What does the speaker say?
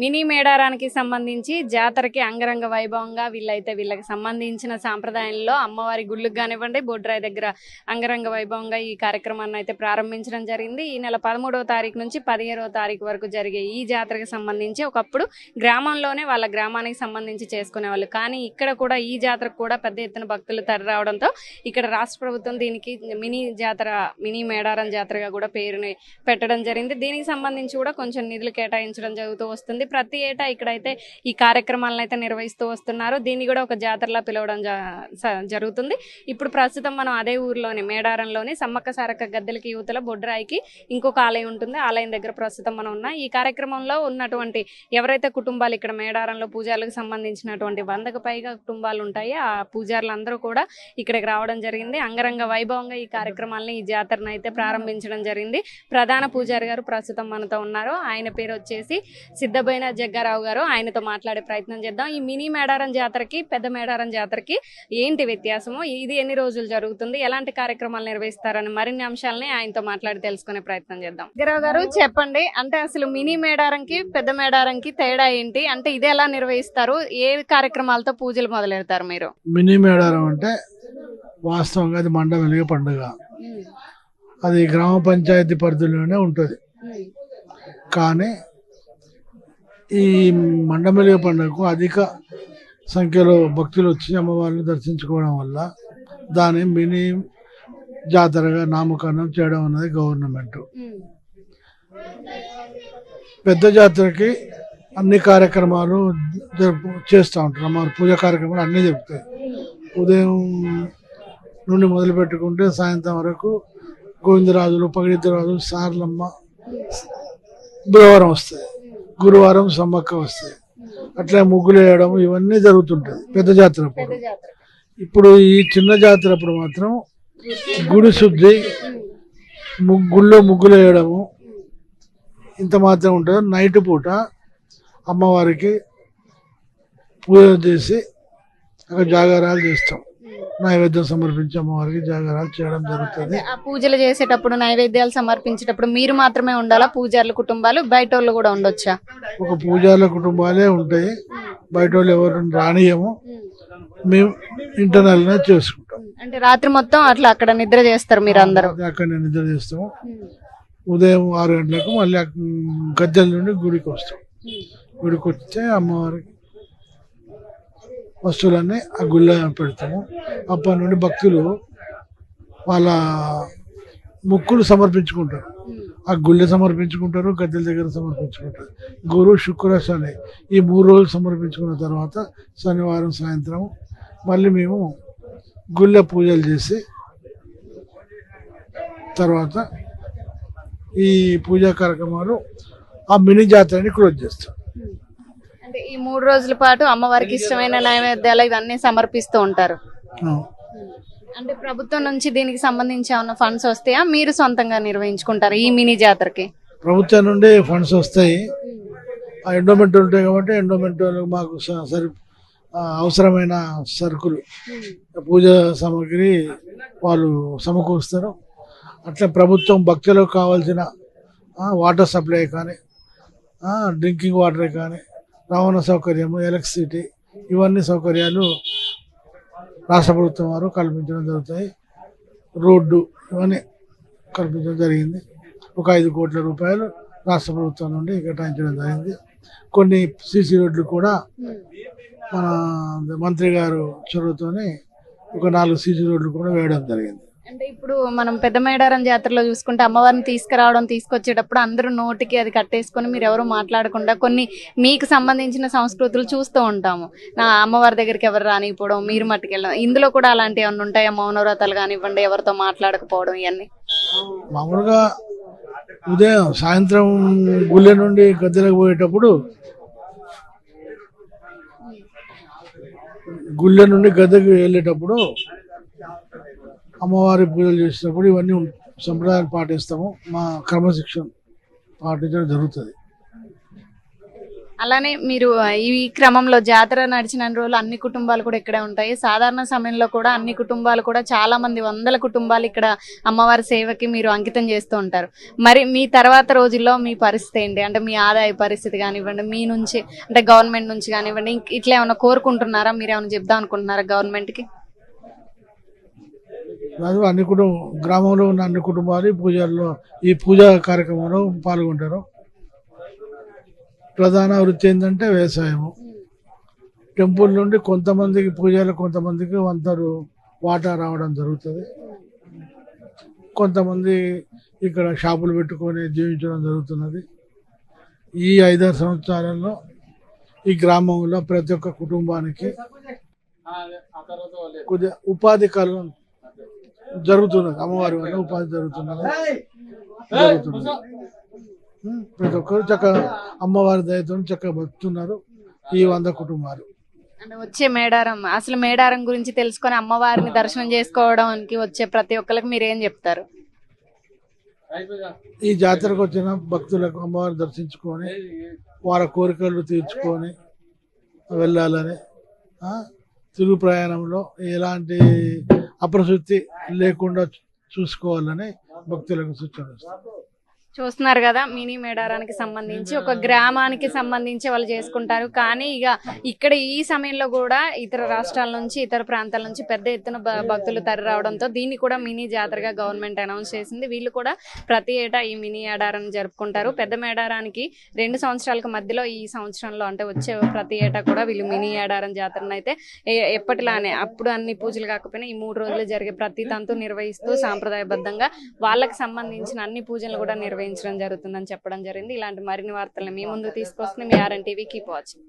Mini మేడారానికి సంబంధించి జాతరకి అంగరంగ వైభవంగా వీళ్ళైతే వీళ్ళకి సంబంధించిన సాంప్రదాయంలో అమ్మవారి గుళ్ళకు కానివ్వండి బొడ్రాయి దగ్గర అంగరంగ వైభవంగా ఈ కార్యక్రమాన్ని అయితే ప్రారంభించడం జరిగింది. ఈ నెల పదమూడవ తారీఖు నుంచి పదిహేడవ తారీఖు వరకు జరిగే ఈ జాతరకి సంబంధించి ఒకప్పుడు గ్రామంలోనే వాళ్ళ గ్రామానికి సంబంధించి చేసుకునేవాళ్ళు. కానీ ఇక్కడ కూడా ఈ జాతరకు కూడా పెద్ద ఎత్తున భక్తులు తరరావడంతో ఇక్కడ రాష్ట్ర ప్రభుత్వం దీనికి మినీ జాతర మినీ మేడారం జాతరగా కూడా పేరుని పెట్టడం జరిగింది. దీనికి సంబంధించి కూడా కొంచెం నిధులు కేటాయించడం జరుగుతూ వస్తుంది. ప్రతి ఏటా ఇక్కడైతే ఈ కార్యక్రమాలను అయితే నిర్వహిస్తూ వస్తున్నారు. దీన్ని కూడా ఒక జాతరలా పిలవడం జరుగుతుంది. ఇప్పుడు ప్రస్తుతం మనం అదే ఊర్లోని మేడారంలోని సమ్మక్క సారక్క గద్దెలకి యువతల బొడ్రాయికి ఇంకొక ఆలయం ఉంటుంది. ఆలయం దగ్గర ప్రస్తుతం మనం ఉన్నాం. ఈ కార్యక్రమంలో ఉన్నటువంటి ఎవరైతే కుటుంబాలు ఇక్కడ మేడారంలో పూజాలకు సంబంధించినటువంటి వందకు పైగా కుటుంబాలు ఉంటాయి ఆ పూజారులందరూ కూడా ఇక్కడికి రావడం జరిగింది. అంగరంగ వైభవంగా ఈ కార్యక్రమాలని ఈ జాతరను అయితే ప్రారంభించడం జరిగింది. ప్రధాన పూజారి గారు ప్రస్తుతం మనతో ఉన్నారు. ఆయన పేరు వచ్చేసి సిద్ధబైన జగ్గారావు గారు ఆయనతో మాట్లాడే ప్రయత్నం చేద్దాం. ఈ మినీ మేడారం జాతరకి పెద్ద మేడారం జాతరకి ఏంటి వ్యత్యాసము? ఇది ఎన్ని రోజులు జరుగుతుంది? ఎలాంటి కార్యక్రమాలు నిర్వహిస్తారని మరిన్ని అంశాలని ఆయనతో మాట్లాడి తెలుసుకునే ప్రయత్నం చేద్దాం. జగ్గారావు గారు చెప్పండి. అంటే అసలు మినీ మేడారంకి పెద్ద మేడారంకి తేడా ఏంటి? అంటే ఇది ఎలా నిర్వహిస్తారు? ఏ కార్యక్రమాలతో పూజలు మొదలెడతారు మీరు? మినీ మేడారం అంటే వాస్తవంగా అది మండ వెలుగే పండుగ. అది గ్రామ పంచాయతీ పరిధిలోనే ఉంటుంది. కానీ ఈ మండమెలుగ పండుగకు అధిక సంఖ్యలో భక్తులు వచ్చి అమ్మవారిని దర్శించుకోవడం వల్ల దాన్ని మినీ జాతరగా నామకరణం చేయడం అన్నది గవర్నమెంట్. పెద్ద జాతరకి అన్ని కార్యక్రమాలు జరుపు చేస్తూ ఉంటారు. అమ్మవారి పూజ కార్యక్రమాలు అన్నీ జరుపుతాయి. ఉదయం నుండి మొదలు పెట్టుకుంటే సాయంత్రం వరకు గోవిందరాజులు పగిడిద్దరాజులు సార్లమ్మ బుధవారం వస్తాయి. గురువారం సమ్మక్క వస్తాయి. అట్లా ముగ్గులు వేయడం ఇవన్నీ జరుగుతుంటుంది పెద్ద జాతర అప్పుడు. ఇప్పుడు ఈ చిన్న జాతర అప్పుడు మాత్రం గుడి శుద్ధి ముగ్గుల్లో ముగ్గులు వేయడము. ఇంత మాత్రం ఉంటుంది. నైట్ పూట అమ్మవారికి పూజ చేసి అక్కడ జాగారాలు చేస్తాం. నైవేద్యం సమర్పించి అమ్మవారికి జాగారాలు చేయడం జరుగుతుంది. ఆ పూజలు చేసేటప్పుడు నైవేద్యాలు సమర్పించేటప్పుడు మీరు మాత్రమే ఉండాలా? పూజారుల కుటుంబాలు బయట వాళ్ళు కూడా ఉండొచ్చా? ఒక పూజారుల కుటుంబాలే ఉంటాయి. బయట వాళ్ళు ఎవరు రానియము. మేము ఇంటర్నల్గా చేసుకుంటాం. అంటే రాత్రి మొత్తం అట్లా అక్కడ నిద్ర చేస్తారు మీరు అందరూ అక్కడ నిద్ర చేస్తాము. ఉదయం ఆరు గంటలకు మళ్ళీ గద్దెల నుండి గుడికి వస్తాం. గుడికి వస్తే అమ్మవారికి వస్తువులన్నీ ఆ గుళ్ళ పెడతాము. అప్పటి నుండి భక్తులు వాళ్ళ ముక్కులు సమర్పించుకుంటారు. ఆ గుళ్ళె సమర్పించుకుంటారు గద్దెల దగ్గర సమర్పించుకుంటారు. గురు శుక్ర శని ఈ మూడు రోజులు సమర్పించుకున్న తర్వాత శనివారం సాయంత్రం మళ్ళీ మేము గుళ్ళ పూజలు చేసి తర్వాత ఈ పూజా కార్యక్రమాలు ఆ మినీ జాతరని క్లోజ్ చేస్తాం. అంటే ఈ మూడు రోజుల పాటు అమ్మవారికి ఇష్టమైన నైవేద్యాలు ఇవన్నీ సమర్పిస్తూ ఉంటారు. అంటే ప్రభుత్వం నుంచి దీనికి సంబంధించి ఏమైనా ఫండ్స్ వస్తాయా? మీరు సొంతంగా నిర్వహించుకుంటారు ఈ మినీ జాతరకి? ప్రభుత్వం నుండి ఫండ్స్ వస్తాయి. ఆ ఎండోమెంట్ ఉంటాయి కాబట్టి ఎండోమెంట్ మాకు స- సరి ఆ, అవసరమైన సరుకులు. పూజ సామాగ్రి వాళ్ళు సమకూరుస్తారు. అట్లా ప్రభుత్వం భక్తులకు కావాల్సిన ఆ, వాటర్ సప్లై కానీ ఆ, డ్రింకింగ్ వాటర్ కానీ రవాణా సౌకర్యము ఎలక్ట్రిసిటీ ఇవన్నీ సౌకర్యాలు రాష్ట్ర ప్రభుత్వం వారు కల్పించడం జరుగుతాయి. రోడ్డు ఇవన్నీ కల్పించడం జరిగింది. ఒక ఐదు కోట్ల రూపాయలు రాష్ట్ర ప్రభుత్వం నుండి కేటాయించడం జరిగింది. కొన్ని సీసీ రోడ్లు కూడా మన మంత్రి గారు చొరవతోని ఒక నాలుగు సీసీ రోడ్లు కూడా వేయడం జరిగింది. అంటే ఇప్పుడు మనం పెద్ద మేడారం జాతరలో చూసుకుంటే అమ్మవారిని తీసుకురావడం తీసుకొచ్చేటప్పుడు అందరూ నోటికి అది కట్టేసుకొని మీరు ఎవరు మాట్లాడకుండా కొన్ని మీకు సంబంధించిన సంస్కృతులు చూస్తూ ఉంటాము. నా అమ్మవారి దగ్గరికి ఎవరు రానిపోవడం మీరు మట్టుకెళ్ళడం ఇందులో కూడా అలాంటివి ఏమైనా ఉంటాయా? మౌనవ్రతాలు కానివ్వండి ఎవరితో మాట్లాడకపోవడం ఇవన్నీ. మామూలుగా ఉదయం సాయంత్రం గుళ్ళె నుండి గద్దెలకు పోయేటప్పుడు గుళ్ళె నుండి గద్దెకి వెళ్ళేటప్పుడు అమ్మవారి పూజలు చేసినప్పుడు ఇవన్నీ సంప్రదాయాలు పాటిస్తాము. మా క్రమశిక్షణ పాటించడం జరుగుతుంది. అలానే మీరు ఈ క్రమంలో జాతర నడిచిన రోజులు అన్ని కుటుంబాలు కూడా ఇక్కడే ఉంటాయి. సాధారణ సమయంలో కూడా అన్ని కుటుంబాలు కూడా చాలా మంది వందల కుటుంబాలు ఇక్కడ అమ్మవారి సేవకి మీరు అంకితం చేస్తూ ఉంటారు. మరి మీ తర్వాత రోజుల్లో మీ పరిస్థితి ఏంటి? అంటే మీ ఆదాయ పరిస్థితి కానివ్వండి మీ నుంచి అంటే గవర్నమెంట్ నుంచి కానివ్వండి ఇట్లా ఏమైనా కోరుకుంటున్నారా? మీరు ఏమైనా చెప్దాం అనుకుంటున్నారా గవర్నమెంట్కి? అది అన్ని కుటుంబం గ్రామంలో ఉన్న అన్ని కుటుంబాలు పూజల్లో ఈ పూజా కార్యక్రమంలో పాల్గొంటారు. ప్రధాన వృత్తి ఏంటంటే వ్యవసాయము. టెంపుల్ నుండి కొంతమందికి పూజలు కొంతమందికి వంతరు వాటా రావడం జరుగుతుంది. కొంతమంది ఇక్కడ షాపులు పెట్టుకొని జీవించడం జరుగుతున్నది. ఈ ఐదారు సంవత్సరాలలో ఈ గ్రామంలో ప్రతి ఒక్క కుటుంబానికి కొద్దిగా ఉపాధి కలు జరుగుతున్నది. అమ్మవారి వల్ల ఉపాధి జరుగుతున్నది. జరుగుతున్నది. ప్రతి ఒక్కరు చక్కగా అమ్మవారి దయతో చక్కగా బతుకుతున్నారు. ఈ వంద కుటుంబాలు. అంటే వచ్చే మేడారం అసలు మేడారం గురించి తెలుసుకొని అమ్మవారిని దర్శనం చేసుకోవడానికి వచ్చే ప్రతి ఒక్కరికి మీరు ఏం చెప్తారు? ఈ జాతరకు వచ్చిన భక్తులకు అమ్మవారిని దర్శించుకొని వారి కోరికలు తీర్చుకొని వెళ్ళాలని ఆ, తిరుగు ప్రయాణంలో ఎలాంటి అప్రశుద్ధి లేకుండా చూసుకోవాలని భక్తులకు సూచన ఇస్తాను. చూస్తున్నారు కదా మినీ మేడారానికి సంబంధించి ఒక గ్రామానికి సంబంధించి వాళ్ళు చేసుకుంటారు. కానీ ఇక ఇక్కడ ఈ సమయంలో కూడా ఇతర రాష్ట్రాల నుంచి ఇతర ప్రాంతాల నుంచి పెద్ద ఎత్తున భక్తులు తరలి రావడంతో దీన్ని కూడా మినీ జాతరగా గవర్నమెంట్ అనౌన్స్ చేసింది. వీళ్ళు కూడా ప్రతి ఏటా ఈ మినీ ఏడారాన్ని జరుపుకుంటారు. పెద్ద మేడారానికి రెండు సంవత్సరాలకు మధ్యలో ఈ సంవత్సరంలో అంటే వచ్చే ప్రతి ఏటా కూడా వీళ్ళు మినీ ఏడారం జాతరను అయితే ఎప్పటిలానే అప్పుడు అన్ని పూజలు కాకపోయినా ఈ మూడు రోజులు జరిగే ప్రతి తంతు నిర్వహిస్తూ సాంప్రదాయబద్ధంగా వాళ్ళకి సంబంధించిన అన్ని పూజలు కూడా నిర్వహించడం జరుగుతుందని చెప్పడం జరిగింది. ఇలాంటి మరిన్ని వార్తలను మీ ముందు తీసుకొస్తుంది మీ R N TV keep watching